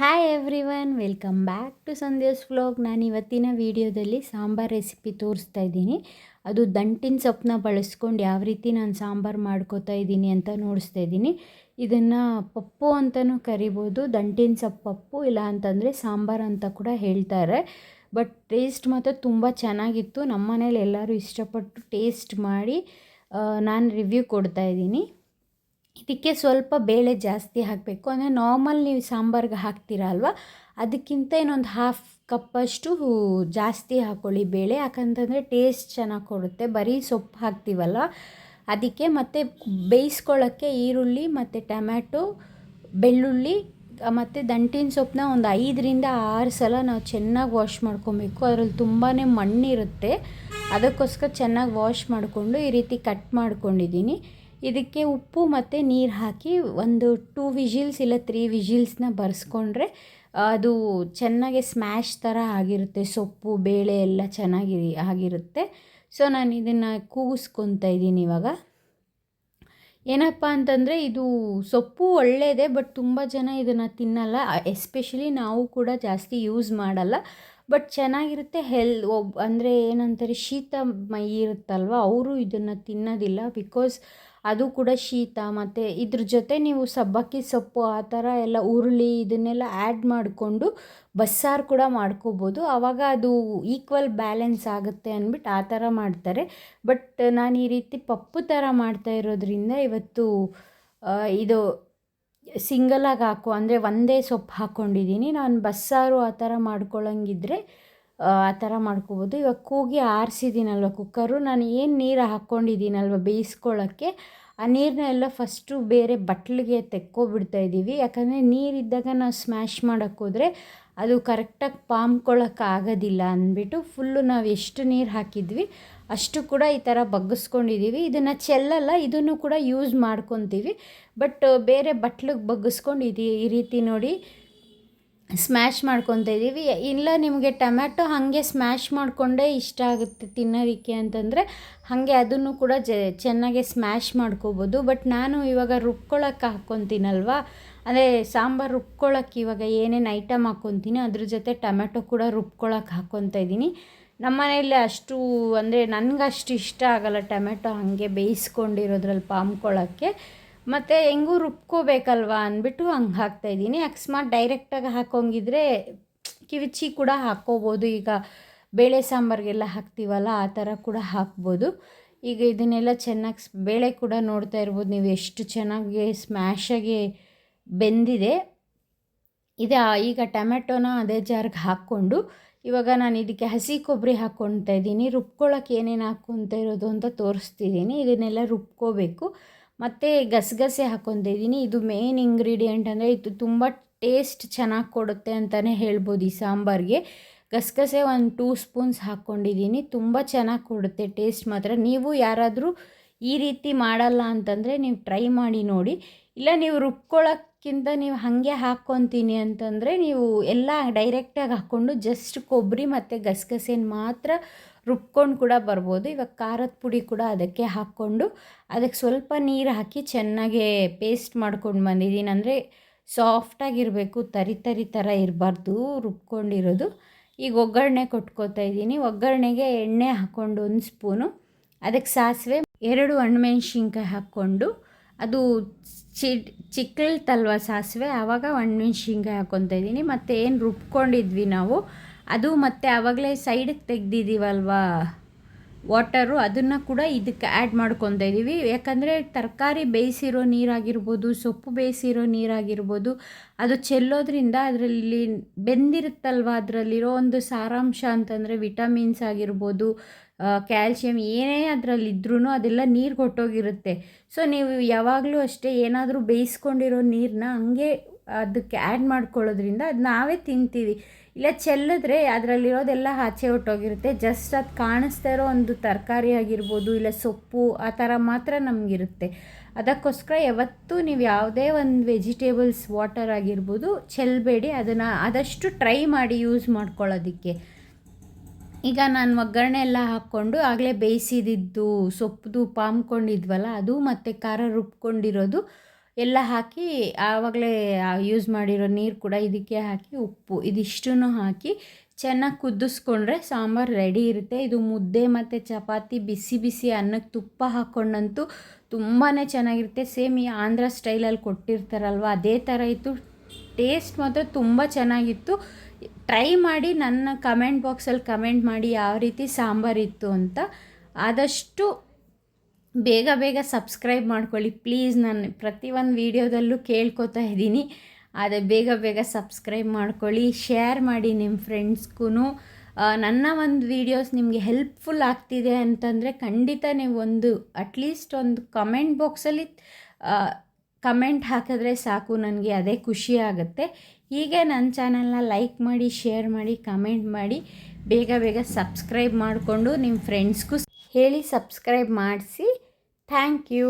Hi everyone welcome back to Sandesh vlog ನಾನು ಇವತ್ತಿನ ವಿಡಿಯೋದಲ್ಲಿ ಸಾಂಬಾರ್ ರೆಸಿಪಿ ತೋರಿಸ್ತಾ ಇದ್ದೀನಿ. ಅದು ದಂಟಿನ ಸೊಪ್ಪನ್ನ ಬಳಸ್ಕೊಂಡು ಯಾವ ರೀತಿ ನಾನು ಸಾಂಬಾರು ಮಾಡ್ಕೋತಾ ಇದ್ದೀನಿ ಅಂತ ನೋಡಿಸ್ತಾ ಇದ್ದೀನಿ. ಇದನ್ನು ಪಪ್ಪು ಅಂತಲೂ ಕರಿಬೋದು, ದಂಟಿನ ಸೊಪ್ಪು ಪಪ್ಪು, ಇಲ್ಲ ಅಂತಂದರೆ ಸಾಂಬಾರು ಅಂತ ಕೂಡ ಹೇಳ್ತಾರೆ. ಬಟ್ ಟೇಸ್ಟ್ ಮಾತ್ರ ತುಂಬ ಚೆನ್ನಾಗಿತ್ತು. ನಮ್ಮ ಮನೇಲಿ ಎಲ್ಲರೂ ಇಷ್ಟಪಟ್ಟು ಟೇಸ್ಟ್ ಮಾಡಿ ನಾನು ರಿವ್ಯೂ ಕೊಡ್ತಾ ಇದ್ದೀನಿ. ಇದಕ್ಕೆ ಸ್ವಲ್ಪ ಬೇಳೆ ಜಾಸ್ತಿ ಹಾಕಬೇಕು. ಅಂದರೆ ನಾರ್ಮಲ್ ನೀವು ಸಾಂಬಾರ್ಗೆ ಹಾಕ್ತೀರ ಅಲ್ವಾ? ಅದಕ್ಕಿಂತ ಇನ್ನೊಂದು ಹಾಫ್ ಕಪ್ಪಷ್ಟು ಜಾಸ್ತಿ ಹಾಕ್ಕೊಳ್ಳಿ ಬೇಳೆ. ಯಾಕಂತಂದರೆ ಟೇಸ್ಟ್ ಚೆನ್ನಾಗಿ ಕೊಡುತ್ತೆ. ಬರೀ ಸೊಪ್ಪು ಹಾಕ್ತೀವಲ್ಲ? ಅದಕ್ಕೆ ಮತ್ತು ಬೇಯಿಸ್ಕೊಳ್ಳೋಕ್ಕೆ ಈರುಳ್ಳಿ ಮತ್ತು ಟೊಮ್ಯಾಟೊ, ಬೆಳ್ಳುಳ್ಳಿ, ಮತ್ತು ದಂಟಿನ ಸೊಪ್ಪನ್ನ ಒಂದು ಐದರಿಂದ ಆರು ಸಲ ನಾವು ಚೆನ್ನಾಗಿ ವಾಶ್ ಮಾಡ್ಕೊಬೇಕು. ಅದರಲ್ಲಿ ತುಂಬಾ ಮಣ್ಣಿರುತ್ತೆ. ಅದಕ್ಕೋಸ್ಕರ ಚೆನ್ನಾಗಿ ವಾಶ್ ಮಾಡಿಕೊಂಡು ಈ ರೀತಿ ಕಟ್ ಮಾಡ್ಕೊಂಡಿದ್ದೀನಿ. ಇದಕ್ಕೆ ಉಪ್ಪು ಮತ್ತು ನೀರು ಹಾಕಿ ಒಂದು ಟೂ ವಿಜಿಲ್ಸ್ ಇಲ್ಲ ತ್ರೀ ವಿಜಿಲ್ಸ್ನ ಬರೆಸ್ಕೊಂಡ್ರೆ, ಅದು ಚೆನ್ನಾಗಿ ಸ್ಮ್ಯಾಶ್ ಥರ ಆಗಿರುತ್ತೆ. ಸೊಪ್ಪು, ಬೇಳೆ ಎಲ್ಲ ಚೆನ್ನಾಗಿ ಆಗಿರುತ್ತೆ. ಸೊ ನಾನು ಇದನ್ನು ಕೂಗಿಸ್ಕೊತಾ ಇದ್ದೀನಿ ಇವಾಗ. ಏನಪ್ಪ ಅಂತಂದರೆ, ಇದು ಸೊಪ್ಪು ಒಳ್ಳೆಯದೇ ಬಟ್ ತುಂಬ ಜನ ಇದನ್ನು ತಿನ್ನಲ್ಲ. ಎಸ್ಪೆಷಲಿ ನಾವು ಕೂಡ ಜಾಸ್ತಿ ಯೂಸ್ ಮಾಡಲ್ಲ. ಬಟ್ ಚೆನ್ನಾಗಿರುತ್ತೆ. ಹೆಲ್ ಒಬ್, ಅಂದರೆ ಏನಂತಾರೆ, ಶೀತ ಮೈ ಇರುತ್ತಲ್ವ, ಅವರು ಇದನ್ನು ತಿನ್ನೋದಿಲ್ಲ. ಬಿಕಾಸ್ ಅದು ಕೂಡ ಶೀತ, ಮತ್ತು ಇದ್ರ ಜೊತೆ ನೀವು ಸಬ್ಬಕ್ಕಿ ಸೊಪ್ಪು ಆ ಥರ ಎಲ್ಲ ಹುರುಳಿ ಇದನ್ನೆಲ್ಲ ಆ್ಯಡ್ ಮಾಡಿಕೊಂಡು ಬಸ್ಸಾರು ಕೂಡ ಮಾಡ್ಕೋಬೋದು. ಆವಾಗ ಅದು ಈಕ್ವಲ್ ಬ್ಯಾಲೆನ್ಸ್ ಆಗುತ್ತೆ ಅಂದ್ಬಿಟ್ಟು ಆ ಥರ ಮಾಡ್ತಾರೆ. ಬಟ್ ನಾನು ಈ ರೀತಿ ಪಪ್ಪು ಥರ ಮಾಡ್ತಾ ಇರೋದ್ರಿಂದ ಇವತ್ತು ಇದು ಸಿಂಗಲಾಗಿ ಹಾಕು, ಅಂದರೆ ಒಂದೇ ಸೊಪ್ಪು ಹಾಕ್ಕೊಂಡಿದ್ದೀನಿ ನಾನು ಬಸ್ಸಾರು ಆ ಥರ ಮಾಡ್ಕೊಳ್ಳೋಂಗಿದ್ರೆ ಆ ಥರ ಮಾಡ್ಕೋಬೋದು. ಇವಾಗ ಕೂಗಿ ಆರಿಸಿದ್ದೀನಲ್ವ ಕುಕ್ಕರು, ನಾನು ಏನು ನೀರು ಹಾಕ್ಕೊಂಡಿದ್ದೀನಲ್ವ ಬೇಯಿಸ್ಕೊಳ್ಳೋಕ್ಕೆ, ಆ ನೀರನ್ನೆಲ್ಲ ಫಸ್ಟು ಬೇರೆ ಬಟ್ಲಿಗೆ ತೆಕ್ಕೊಬಿಡ್ತಾ ಇದ್ದೀವಿ. ಯಾಕಂದರೆ ನೀರಿದ್ದಾಗ ನಾವು ಸ್ಮ್ಯಾಶ್ ಮಾಡೋಕ್ಕೋದ್ರೆ ಅದು ಕರೆಕ್ಟಾಗಿ ಪಾಮ್ಕೊಳ್ಳೋಕೆ ಆಗೋದಿಲ್ಲ ಅಂದ್ಬಿಟ್ಟು ಫುಲ್ಲು ನಾವು ಎಷ್ಟು ನೀರು ಹಾಕಿದ್ವಿ, ಅಷ್ಟು ಕೂಡ ಈ ಥರ ಬಗ್ಗಿಸ್ಕೊಂಡಿದ್ದೀವಿ. ಇದನ್ನು ಚೆಲ್ಲಲ್ಲ, ಇದನ್ನು ಕೂಡ ಯೂಸ್ ಮಾಡ್ಕೊತೀವಿ. ಬಟ್ ಬೇರೆ ಬಟ್ಲಿಗೆ ಬಗ್ಗಿಸ್ಕೊಂಡಿದ್ದೀವಿ ಈ ರೀತಿ ನೋಡಿ ಸ್ಮ್ಯಾಶ್ ಮಾಡ್ಕೊತಾ ಇದ್ದೀವಿ ಇಲ್ಲ, ನಿಮಗೆ ಟೊಮ್ಯಾಟೊ ಹಾಗೆ ಸ್ಮ್ಯಾಶ್ ಮಾಡಿಕೊಂಡೇ ಇಷ್ಟ ಆಗುತ್ತೆ ತಿನ್ನೋದಕ್ಕೆ ಅಂತಂದರೆ, ಹಾಗೆ ಅದನ್ನು ಕೂಡ ಜ, ಚೆನ್ನಾಗೆ ಸ್ಮ್ಯಾಶ್ ಮಾಡ್ಕೋಬೋದು. ಬಟ್ ನಾನು ಇವಾಗ ರುಬ್ಕೊಳಕ್ಕೆ ಹಾಕ್ಕೊತೀನಲ್ವ ಅಂದರೆ ಸಾಂಬಾರು ರುಬ್ಕೊಳ್ಳೋಕೆ ಇವಾಗ ಏನೇನು ಐಟಮ್ ಹಾಕ್ಕೊತೀನಿ ಅದ್ರ ಜೊತೆ ಟೊಮ್ಯಾಟೊ ಕೂಡ ರುಬ್ಕೊಳ್ಳೋಕೆ ಹಾಕ್ಕೊತಾ ಇದ್ದೀನಿ ನಮ್ಮ ಮನೆಯಲ್ಲಿ ಅಷ್ಟು, ಅಂದರೆ ನನಗಷ್ಟು ಇಷ್ಟ ಆಗಲ್ಲ ಟೊಮೆಟೊ ಹಾಗೆ ಬೇಯಿಸ್ಕೊಂಡಿರೋದ್ರಲ್ಲಿ ಪಾಮ್ಕೊಳ್ಳೋಕ್ಕೆ ಮತ್ತು ಹೆಂಗೂ ರುಬ್ಕೋಬೇಕಲ್ವಾ ಅಂದ್ಬಿಟ್ಟು ಹಂಗೆ ಹಾಕ್ತಾಯಿದ್ದೀನಿ ಅಕಸ್ಮಾತ್ ಡೈರೆಕ್ಟಾಗಿ ಹಾಕೋಂಗಿದ್ರೆ ಕಿವಿಚಿ ಕೂಡ ಹಾಕ್ಕೋಬೋದು. ಈಗ ಬೇಳೆ ಸಾಂಬಾರಿಗೆಲ್ಲ ಹಾಕ್ತೀವಲ್ಲ, ಆ ಥರ ಕೂಡ ಹಾಕ್ಬೋದು. ಈಗ ಇದನ್ನೆಲ್ಲ ಚೆನ್ನಾಗಿ ಬೇಳೆ ಕೂಡ ನೋಡ್ತಾ ಇರ್ಬೋದು. ನೀವು ಎಷ್ಟು ಚೆನ್ನಾಗಿ ಸ್ಮ್ಯಾಶಾಗಿ ಬೆಂದಿದೆ. ಇದು ಈಗ ಟೊಮೆಟೊನ ಅದೇ ಜಾರ್ಗೆ ಹಾಕ್ಕೊಂಡು, ಇವಾಗ ನಾನು ಇದಕ್ಕೆ ಹಸಿ ಕೊಬ್ಬರಿ ಹಾಕ್ಕೊಳ್ತಾ ಇದ್ದೀನಿ. ರುಬ್ಕೊಳ್ಳೋಕೆ ಏನೇನು ಹಾಕ್ಕೊತ ಇರೋದು ಅಂತ ತೋರಿಸ್ತಿದ್ದೀನಿ ಇದನ್ನೆಲ್ಲ ರುಬ್ಕೋಬೇಕು. ಮತ್ತು ಗಸಗಸೆ ಹಾಕೊಂಡಿದ್ದೀನಿ ಇದು ಮೇನ್ ಇಂಗ್ರೀಡಿಯೆಂಟ್ ಅಂದರೆ ಇದು ತುಂಬ ಟೇಸ್ಟ್ ಚೆನ್ನಾಗಿ ಕೊಡುತ್ತೆ ಅಂತಲೇ ಹೇಳ್ಬೋದು ಈ ಸಾಂಬಾರಿಗೆ. ಗಸಗಸೆ ಒಂದು ಟೂ ಸ್ಪೂನ್ಸ್ ಹಾಕ್ಕೊಂಡಿದ್ದೀನಿ ತುಂಬ ಚೆನ್ನಾಗಿ ಕೊಡುತ್ತೆ ಟೇಸ್ಟ್ ಮಾತ್ರ. ನೀವು ಯಾರಾದರೂ ಈ ರೀತಿ ಮಾಡಲ್ಲ ಅಂತಂದರೆ ನೀವು ಟ್ರೈ ಮಾಡಿ ನೋಡಿ. ಇಲ್ಲ ನೀವು ರುಬ್ಕೊಳ್ಳೋಕ್ಕಿಂತ ನೀವು ಹಾಗೆ ಹಾಕ್ಕೊತೀನಿ ಅಂತಂದರೆ ನೀವು ಎಲ್ಲ ಡೈರೆಕ್ಟಾಗಿ ಹಾಕ್ಕೊಂಡು ಜಸ್ಟ್ ಕೊಬ್ಬರಿ ಮತ್ತು ಗಸಗಸೆನ ಮಾತ್ರ ರುಬ್ಕೊಂಡು ಕೂಡ ಬರ್ಬೋದು. ಇವಾಗ ಖಾರದ ಪುಡಿ ಕೂಡ ಅದಕ್ಕೆ ಹಾಕ್ಕೊಂಡು ಅದಕ್ಕೆ ಸ್ವಲ್ಪ ನೀರು ಹಾಕಿ ಚೆನ್ನಾಗೆ ಪೇಸ್ಟ್ ಮಾಡ್ಕೊಂಡು ಬಂದಿದ್ದೀನಿ ಅಂದರೆ ಸಾಫ್ಟಾಗಿರಬೇಕು ತರಿ ತರಿ ಥರ ಇರಬಾರ್ದು ರುಬ್ಕೊಂಡಿರೋದು. ಈಗ ಒಗ್ಗರಣೆ ಕೊಟ್ಕೋತಾ ಇದ್ದೀನಿ. ಒಗ್ಗರಣೆಗೆ ಎಣ್ಣೆ ಹಾಕ್ಕೊಂಡು ಒಂದು ಸ್ಪೂನು ಅದಕ್ಕೆ ಸಾಸಿವೆ, ಎರಡು ಹಣ್ಮೆಣ್ಸಿನ್ಕಾಯಿ ಹಾಕ್ಕೊಂಡು ಅದು ಚಿ ಚಿಕ್ಕಳ್ತಲ್ವ ಸಾಸಿವೆ ಆವಾಗ ಒಣಮೆಣ್ಸಿನ್ಕಾಯಿ ಹಾಕ್ಕೊತ ಇದ್ದೀನಿ. ಮತ್ತು ಏನು ರುಬ್ಕೊಂಡಿದ್ವಿ ನಾವು, ಅದು ಮತ್ತು ಆವಾಗಲೇ ಸೈಡಿಗೆ ತೆಗ್ದಿದ್ದೀವಲ್ವಾ ವಾಟರು ಅದನ್ನು ಕೂಡ ಇದಕ್ಕೆ ಆ್ಯಡ್ ಮಾಡ್ಕೊತಾ ಇದ್ದೀವಿ ಯಾಕಂದರೆ ತರಕಾರಿ ಬೇಯಿಸಿರೋ ನೀರಾಗಿರ್ಬೋದು, ಸೊಪ್ಪು ಬೇಯಿಸಿರೋ ನೀರಾಗಿರ್ಬೋದು, ಅದು ಚೆಲ್ಲೋದ್ರಿಂದ ಅದರಲ್ಲಿ ಬೆಂದಿರುತ್ತಲ್ವ? ಅದರಲ್ಲಿರೋ ಒಂದು ಸಾರಾಂಶ ಅಂತಂದರೆ ವಿಟಮಿನ್ಸ್ ಆಗಿರ್ಬೋದು ಕ್ಯಾಲ್ಶಿಯಂ ಏನೇ ಅದರಲ್ಲಿದ್ರೂ ಅದೆಲ್ಲ ನೀರು ಕೊಟ್ಟೋಗಿರುತ್ತೆ. ಸೊ ನೀವು ಯಾವಾಗಲೂ ಅಷ್ಟೇ ಏನಾದರೂ ಬೇಯಿಸ್ಕೊಂಡಿರೋ ನೀರನ್ನ ಹಂಗೆ ಅದಕ್ಕೆ ಆ್ಯಡ್ ಮಾಡ್ಕೊಳ್ಳೋದ್ರಿಂದ ಅದು ನಾವೇ ತಿಂತೀವಿ. ಇಲ್ಲ ಚೆಲ್ಲಿದ್ರೆ ಅದರಲ್ಲಿರೋದೆಲ್ಲ ಆಚೆ ಹೊಟ್ಟೋಗಿರುತ್ತೆ ಜಸ್ಟ್ ಅದು ಕಾಣಿಸ್ತಾ ಇರೋ ಒಂದು ತರಕಾರಿ ಆಗಿರ್ಬೋದು, ಇಲ್ಲ ಸೊಪ್ಪು, ಆ ಥರ ಮಾತ್ರ ನಮಗಿರುತ್ತೆ. ಅದಕ್ಕೋಸ್ಕರ ಯಾವತ್ತೂ ನೀವು ಯಾವುದೇ ಒಂದು ವೆಜಿಟೇಬಲ್ಸ್ ವಾಟರ್ ಆಗಿರ್ಬೋದು ಚೆಲ್ಲಬೇಡಿ ಅದನ್ನು ಆದಷ್ಟು ಟ್ರೈ ಮಾಡಿ ಯೂಸ್ ಮಾಡ್ಕೊಳ್ಳೋದಕ್ಕೆ. ಈಗ ನಾನು ಒಗ್ಗರಣೆ ಎಲ್ಲ ಹಾಕ್ಕೊಂಡು ಆಗಲೇ ಬೇಯಿಸಿದಿದ್ದು ಸೊಪ್ಪು ಪಾಮ್ಕೊಂಡಿದ್ವಲ್ಲ, ಅದು ಮತ್ತು ಖಾರ ರುಬ್ಕೊಂಡಿರೋದು ಎಲ್ಲ ಹಾಕಿ ಆವಾಗಲೇ ಯೂಸ್ ಮಾಡಿರೋ ನೀರು ಕೂಡ ಇದಕ್ಕೆ ಹಾಕಿ ಉಪ್ಪು. ಇದಿಷ್ಟನ್ನು ಹಾಕಿ ಚೆನ್ನಾಗಿ ಕುದಿಸ್ಕೊಂಡ್ರೆ ಸಾಂಬಾರು ರೆಡಿ ಇರುತ್ತೆ. ಇದು ಮುದ್ದೆ ಮತ್ತು ಚಪಾತಿ ಬಿಸಿ ಬಿಸಿ ಅನ್ನಕ್ಕೆ ತುಪ್ಪ ಹಾಕ್ಕೊಂಡಂತೂ ತುಂಬಾ ಚೆನ್ನಾಗಿರುತ್ತೆ. ಸೇಮ್ ಈ ಆಂಧ್ರ ಸ್ಟೈಲಲ್ಲಿ ಕೊಟ್ಟಿರ್ತಾರಲ್ವ, ಅದೇ ಥರ ಇತ್ತು. ಟೇಸ್ಟ್ ಮಾತ್ರ ತುಂಬ ಚೆನ್ನಾಗಿತ್ತು. ಟ್ರೈ ಮಾಡಿ, ನನ್ನ ಕಮೆಂಟ್ ಬಾಕ್ಸಲ್ಲಿ ಕಮೆಂಟ್ ಮಾಡಿ ಯಾವ ರೀತಿ ಸಾಂಬಾರಿತ್ತು ಅಂತ ಆದಷ್ಟು ಬೇಗ ಬೇಗ ಸಬ್ಸ್ಕ್ರೈಬ್ ಮಾಡ್ಕೊಳ್ಳಿ. ಪ್ಲೀಸ್ ನಾನು ಪ್ರತಿಯೊಂದು ವೀಡಿಯೋದಲ್ಲೂ ಕೇಳ್ಕೊತಾ ಇದ್ದೀನಿ. ಆದರೆ ಬೇಗ ಬೇಗ ಸಬ್ಸ್ಕ್ರೈಬ್ ಮಾಡ್ಕೊಳ್ಳಿ. ಶೇರ್ ಮಾಡಿ ನಿಮ್ಮ ಫ್ರೆಂಡ್ಸ್ಗೂ ನನ್ನ ಒಂದು ವೀಡಿಯೋಸ್ ನಿಮಗೆ ಹೆಲ್ಪ್ಫುಲ್ ಆಗ್ತಿದೆ ಅಂತಂದರೆ ಖಂಡಿತ ನೀವು ಒಂದು ಅಟ್ಲೀಸ್ಟ್ ಒಂದು ಕಮೆಂಟ್ ಬಾಕ್ಸಲ್ಲಿ ಕಮೆಂಟ್ ಹಾಕಿದ್ರೆ ಸಾಕು, ನನಗೆ ಅದೇ ಖುಷಿ ಆಗುತ್ತೆ. ಹೀಗೆ ನನ್ನ ಚಾನಲ್ನ ಲೈಕ್ ಮಾಡಿ ಶೇರ್ ಮಾಡಿ ಕಮೆಂಟ್ ಮಾಡಿ ಬೇಗ ಬೇಗ ಸಬ್ಸ್ಕ್ರೈಬ್ ಮಾಡಿಕೊಂಡು ನಿಮ್ಮ ಫ್ರೆಂಡ್ಸ್ಗೂ ಹೇಳಿ ಸಬ್ಸ್ಕ್ರೈಬ್ ಮಾಡಿಸಿ. Thank you